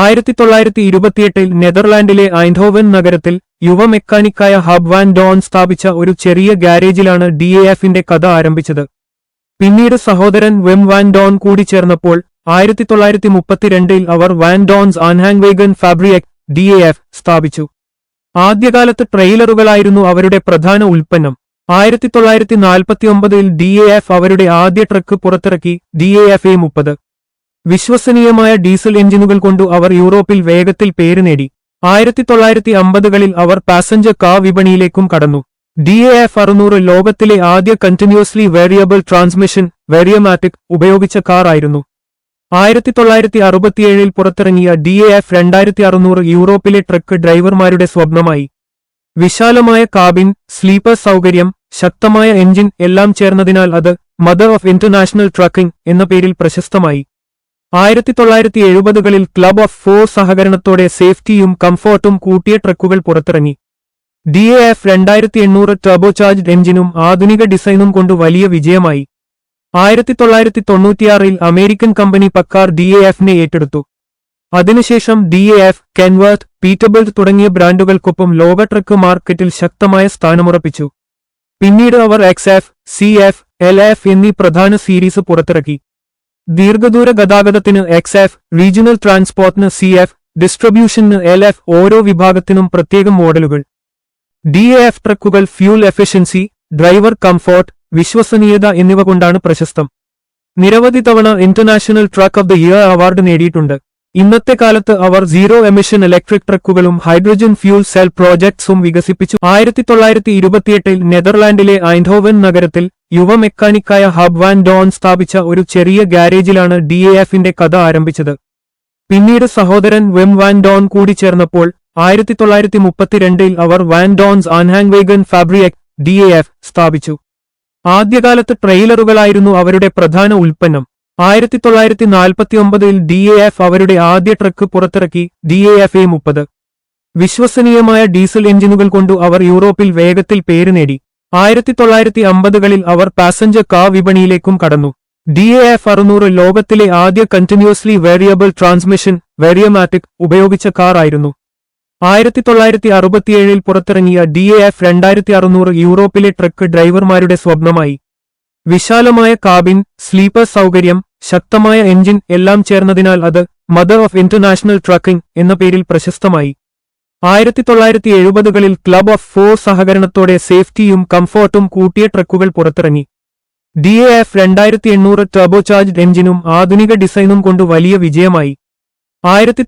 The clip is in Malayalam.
ആയിരത്തി തൊള്ളായിരത്തി ഇരുപത്തിയെട്ടിൽ നെതർലാൻഡിലെ ഐൻഹോവൻ നഗരത്തിൽ യുവ മെക്കാനിക്കായ ഹബ് വാൻ ഡോൺ സ്ഥാപിച്ച ഒരു ചെറിയ ഗാരേജിലാണ് ഡി എ എഫിന്റെ കഥ ആരംഭിച്ചത്. പിന്നീട് സഹോദരൻ വെം വാൻ ഡോൺ കൂടി ചേർന്നപ്പോൾ ആയിരത്തി തൊള്ളായിരത്തി മുപ്പത്തിരണ്ടിൽ അവർ Van Doorne's Aanhangwagenfabriek D A F സ്ഥാപിച്ചു. ആദ്യകാലത്ത് ട്രെയിലറുകളായിരുന്നു അവരുടെ പ്രധാന ഉൽപ്പന്നം. ആയിരത്തി തൊള്ളായിരത്തി നാൽപ്പത്തിയൊമ്പതിൽ ഡി എ എഫ് അവരുടെ ആദ്യ ട്രക്ക് പുറത്തിറക്കി ഡി എ എഫ് എ മുപ്പത്. വിശ്വസനീയമായ ഡീസൽ എഞ്ചിനുകൾ കൊണ്ടു അവർ യൂറോപ്പിൽ വേഗത്തിൽ പേര് നേടി. ആയിരത്തി തൊള്ളായിരത്തി അമ്പതുകളിൽ അവർ പാസഞ്ചർ കാർ വിപണിയിലേക്കും കടന്നു. ഡി എ എഫ് അറുന്നൂറ് ലോകത്തിലെ ആദ്യ കണ്ടിന്യൂസ്ലി വേരിയബിൾ ട്രാൻസ്മിഷൻ വേരിയമാറ്റിക് ഉപയോഗിച്ച കാർ ആയിരുന്നു. ആയിരത്തി തൊള്ളായിരത്തി അറുപത്തിയേഴിൽ പുറത്തിറങ്ങിയ ഡി എ എഫ് രണ്ടായിരത്തി അറുന്നൂറ് യൂറോപ്പിലെ ട്രക്ക് ഡ്രൈവർമാരുടെ സ്വപ്നമായി. വിശാലമായ കാബിൻ സ്ലീപ്പർ സൗകര്യം ശക്തമായ എഞ്ചിൻ എല്ലാം ചേർന്നതിനാൽ അത് മദർ ഓഫ് ഇന്റർനാഷണൽ ട്രക്കിംഗ് എന്ന പേരിൽ പ്രശസ്തമായി. ആയിരത്തി തൊള്ളായിരത്തി എഴുപതുകളിൽ ക്ലബ് ഓഫ് ഫോർ സഹകരണത്തോടെ സേഫ്റ്റിയും കംഫോർട്ടും കൂട്ടിയ ട്രക്കുകൾ പുറത്തിറങ്ങി. ഡി എ എഫ് രണ്ടായിരത്തി എണ്ണൂറ് ടർബോചാർജ്ഡ് എഞ്ചിനും ആധുനിക ഡിസൈനും കൊണ്ട് വലിയ വിജയമായി. ആയിരത്തി തൊള്ളായിരത്തി തൊണ്ണൂറ്റിയാറിൽ American company Paccar D A എഫിനെ ഏറ്റെടുത്തു. അതിനുശേഷം D A F Kenworth Peterbilt തുടങ്ങിയ ബ്രാൻഡുകൾക്കൊപ്പം ലോക ട്രക്ക് മാർക്കറ്റിൽ ശക്തമായ സ്ഥാനമുറപ്പിച്ചു. പിന്നീട് അവർ X F C F L F എന്നീ പ്രധാന സീരീസ് പുറത്തിറക്കി. ദീർഘദൂര ഗതാഗതത്തിന് എക്സ് എഫ് റീജിയണൽ ട്രാൻസ്പോർട്ടിന് സി എഫ് ഡിസ്ട്രിബ്യൂഷന് എൽ എഫ് ഓരോ വിഭാഗത്തിനും പ്രത്യേക മോഡലുകൾ. ഡി എ എഫ് ട്രക്കുകൾ ഫ്യൂൽ എഫിഷ്യൻസി ഡ്രൈവർ കംഫോർട്ട് വിശ്വസനീയത എന്നിവ കൊണ്ടാണ് പ്രശസ്തം. നിരവധി തവണ international truck of the year award നേടിയിട്ടുണ്ട്. ഇന്നത്തെ കാലത്ത് അവർ സീറോ എമിഷൻ ഇലക്ട്രിക് ട്രക്കുകളും ഹൈഡ്രജൻ ഫ്യൂൽ സെൽ പ്രോജക്ട്സും വികസിപ്പിച്ചു. ആയിരത്തി തൊള്ളായിരത്തി ഇരുപത്തിയെട്ടിൽ നെതർലാൻഡിലെ ഐൻഹോവൻ നഗരത്തിൽ യുവ മെക്കാനിക്കായ ഹബ് വാൻ ഡോൺ സ്ഥാപിച്ച ഒരു ചെറിയ ഗാരേജിലാണ് ഡി എഫിന്റെ കഥ ആരംഭിച്ചത്. പിന്നീട് സഹോദരൻ വെം വാൻ ഡോൺ കൂടി ചേർന്നപ്പോൾ ആയിരത്തി തൊള്ളായിരത്തി മുപ്പത്തിരണ്ടിൽ അവർ Van Doorne's Aanhangwagenfabriek D F സ്ഥാപിച്ചു. ആദ്യകാലത്ത് ട്രെയിലറുകളായിരുന്നു അവരുടെ പ്രധാന ഉൽപ്പന്നം. ആയിരത്തി തൊള്ളായിരത്തി നാൽപ്പത്തിയൊമ്പതിൽ ഡി എ എഫ് അവരുടെ ആദ്യ ട്രക്ക് പുറത്തിറക്കി ഡി എ എഫ് എ മുപ്പത്. വിശ്വസനീയമായ ഡീസൽ എഞ്ചിനുകൾ കൊണ്ടു അവർ യൂറോപ്പിൽ വേഗത്തിൽ പേര് നേടി. ആയിരത്തി തൊള്ളായിരത്തി അമ്പതുകളിൽ അവർ പാസഞ്ചർ കാർ വിപണിയിലേക്കും കടന്നു. ഡി എ എഫ് അറുന്നൂറ് ലോകത്തിലെ ആദ്യ കണ്ടിന്യൂസ്ലി വേരിയബിൾ ട്രാൻസ്മിഷൻ വേരിയമാറ്റിക് ഉപയോഗിച്ച കാർ ആയിരുന്നു. ആയിരത്തി തൊള്ളായിരത്തി അറുപത്തിയേഴിൽ പുറത്തിറങ്ങിയ ഡി എ എഫ് രണ്ടായിരത്തി അറുന്നൂറ് യൂറോപ്പിലെ ട്രക്ക് ഡ്രൈവർമാരുടെ സ്വപ്നമായി. വിശാലമായ കാബിൻ സ്ലീപ്പർ സൗകര്യം ശക്തമായ എഞ്ചിൻ എല്ലാം ചേർന്നതിനാൽ അത് മദർ ഓഫ് ഇന്റർനാഷണൽ ട്രക്കിംഗ് എന്ന പേരിൽ പ്രശസ്തമായി. ആയിരത്തി തൊള്ളായിരത്തി എഴുപതുകളിൽ ക്ലബ് ഓഫ് ഫോർ സഹകരണത്തോടെ സേഫ്റ്റിയും കംഫോർട്ടും കൂട്ടിയ ട്രക്കുകൾ പുറത്തിറങ്ങി. ഡി എ എഫ് രണ്ടായിരത്തി എണ്ണൂറ് ടർബോചാർജ്ഡ് എഞ്ചിനും ആധുനിക ഡിസൈനും കൊണ്ട് വലിയ വിജയമായി. ആയിരത്തി